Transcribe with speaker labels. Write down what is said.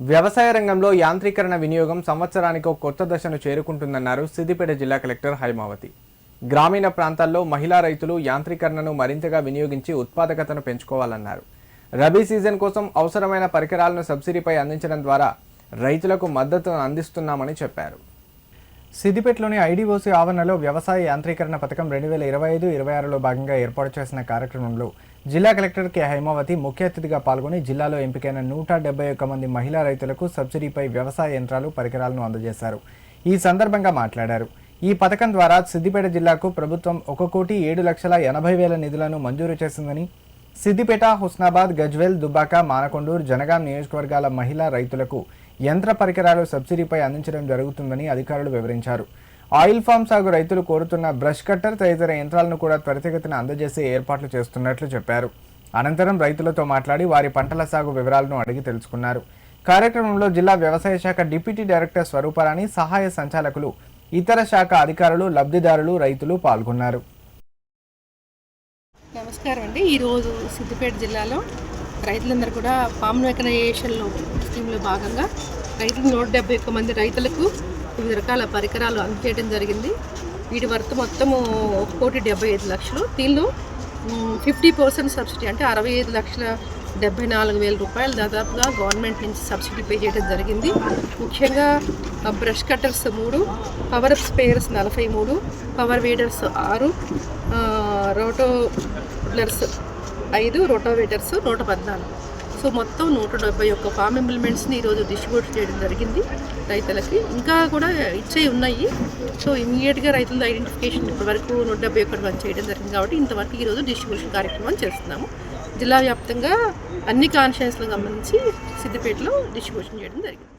Speaker 1: వ్యవసాయ రంగంలో యాంత్రీకరణ వినియోగం సంవత్సరానికి ఒక కొత్త దశను చేరుకుంటుందన్నారు సిద్దిపేట జిల్లా కలెక్టర్ హైమావతి. గ్రామీణ ప్రాంతాల్లో మహిళా రైతులు యాంత్రీకరణను మరింతగా వినియోగించి ఉత్పాదకతను పెంచుకోవాలన్నారు. రబీ సీజన్ కోసం అవసరమైన పరికరాలను సబ్సిడీపై అందించడం ద్వారా రైతులకు మద్దతు అందిస్తున్నామని చెప్పారు. సిద్దిపేటలోని ఐడీఓసీ ఆవరణలో వ్యవసాయ యాంత్రీకరణ పథకం రెండు వేల ఇరవై ఐదు ఇరవై ఆరులో భాగంగా ఏర్పాటు చేసిన కార్యక్రమంలో జిల్లా కలెక్టర్ కె హైమావతి ముఖ్య అతిథిగా పాల్గొని జిల్లాలో ఎంపికైన నూట డెబ్బై ఒక్క మంది మహిళా రైతులకు సబ్సిడీపై వ్యవసాయ యంత్రాలు పరికరాలను అందజేశారు. ఈ సందర్భంగా మాట్లాడారు. ఈ పథకం ద్వారా సిద్దిపేట జిల్లాకు ప్రభుత్వం ఒక కోటి ఏడు లక్షల ఎనభై వేల నిధులను మంజూరు చేసిందని సిద్దిపేట హుస్నాబాద్ గజ్వేల్ దుబ్బాక మానకొండూరు జనగాం నియోజకవర్గాల మహిళా రైతులకు యంత్ర పరికరాలు సబ్సిడీపై అందించడం జరుగుతుందని అధికారులు వివరించారు. ఆయిల్ ఫామ్ సాగు రైతులు కోరుతున్న బ్రష్ కట్టర్ తదితర యంత్రాలను కూడా త్వరితగతిన అందజేసే ఏర్పాట్లు చేస్తున్నట్లు చెప్పారు. అనంతరం రైతులతో మాట్లాడి వారి పంటల సాగు వివరాలను అడిగి తెలుసుకున్నారు. కార్యక్రమంలో జిల్లా వ్యవసాయ శాఖ డిప్యూటీ డైరెక్టర్ స్వరూపరాణి సహాయ సంచాలకులు ఇతర శాఖ అధికారులు లబ్ధిదారులు రైతులు పాల్గొన్నారు.
Speaker 2: నమస్కారం అండి ఈరోజు సిద్దిపేట జిల్లాలో రైతులందరూ కూడా ఫామ్ మెకనైజేషన్లో స్కీమ్లో భాగంగా రైతులు నూట డెబ్బై ఒక్క మంది రైతులకు వివిధ రకాల పరికరాలు అందజేయడం జరిగింది. వీటి వర్త్ మొత్తము ఒక కోటి డెబ్బై ఐదు లక్షలు. దీనిలో ఫిఫ్టీ పర్సెంట్ సబ్సిడీ అంటే అరవై ఐదు లక్షల డెబ్బై నాలుగు వేల రూపాయలు దాదాపుగా గవర్నమెంట్ నుంచి సబ్సిడీ పే చేయడం జరిగింది. ముఖ్యంగా బ్రష్ కట్టర్స్ మూడు పవర్ స్పేయర్స్ నలభై మూడు పవర్ వీడర్స్ ఆరు రోటో ప్లర్స్ ఐదు రోటోవేటర్స్ నూట పద్నాలుగు. సో మొత్తం నూట డెబ్బై ఒక్క ఫామ్ ఇంప్లిమెంట్స్ని ఈరోజు డిస్ట్రిబ్యూట్ చేయడం జరిగింది రైతులకి. ఇంకా కూడా ఇచ్చే ఉన్నాయి. సో ఇమీడియట్గా రైతుల ఐడెంటిఫికేషన్ ఇప్పటివరకు నూట డెబ్బై ఒకటి వన్ చేయడం జరిగింది కాబట్టి ఇంతవరకు ఈరోజు డిస్ట్రిబ్యూషన్ కార్యక్రమం చేస్తున్నాము. జిల్లా వ్యాప్తంగా అన్ని కాన్షియన్స్లకు సంబంధించి సిద్దిపేటలో డిస్ట్రిబ్యూషన్ చేయడం జరిగింది.